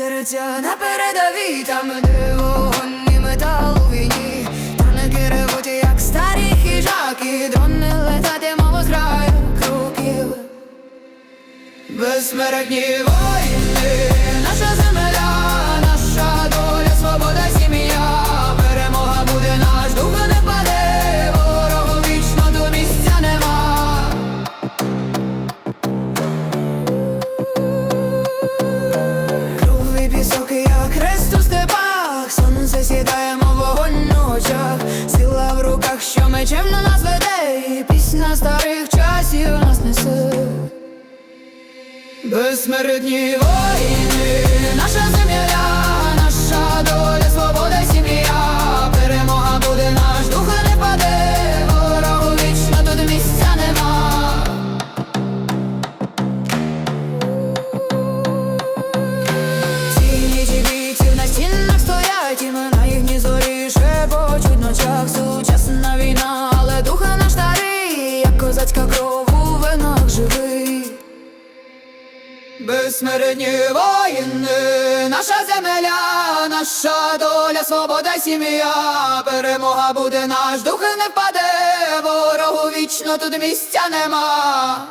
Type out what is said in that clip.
б'ються на передовій, там де вогонь і метал у війні, танки ревуть, як старі хижаки, дрони летатимемо з краю кроків. Безсмертні воїни, сідаємо вогонь у очах, сила в руках, що мечем на нас веде, і пісня старих часів нас несе. Безсмертні воїни, Безсмертні воїни, наша земля, наша доля, свобода, сім'я, перемога буде наш дух не впаде, ворогу вічно тут місця нема.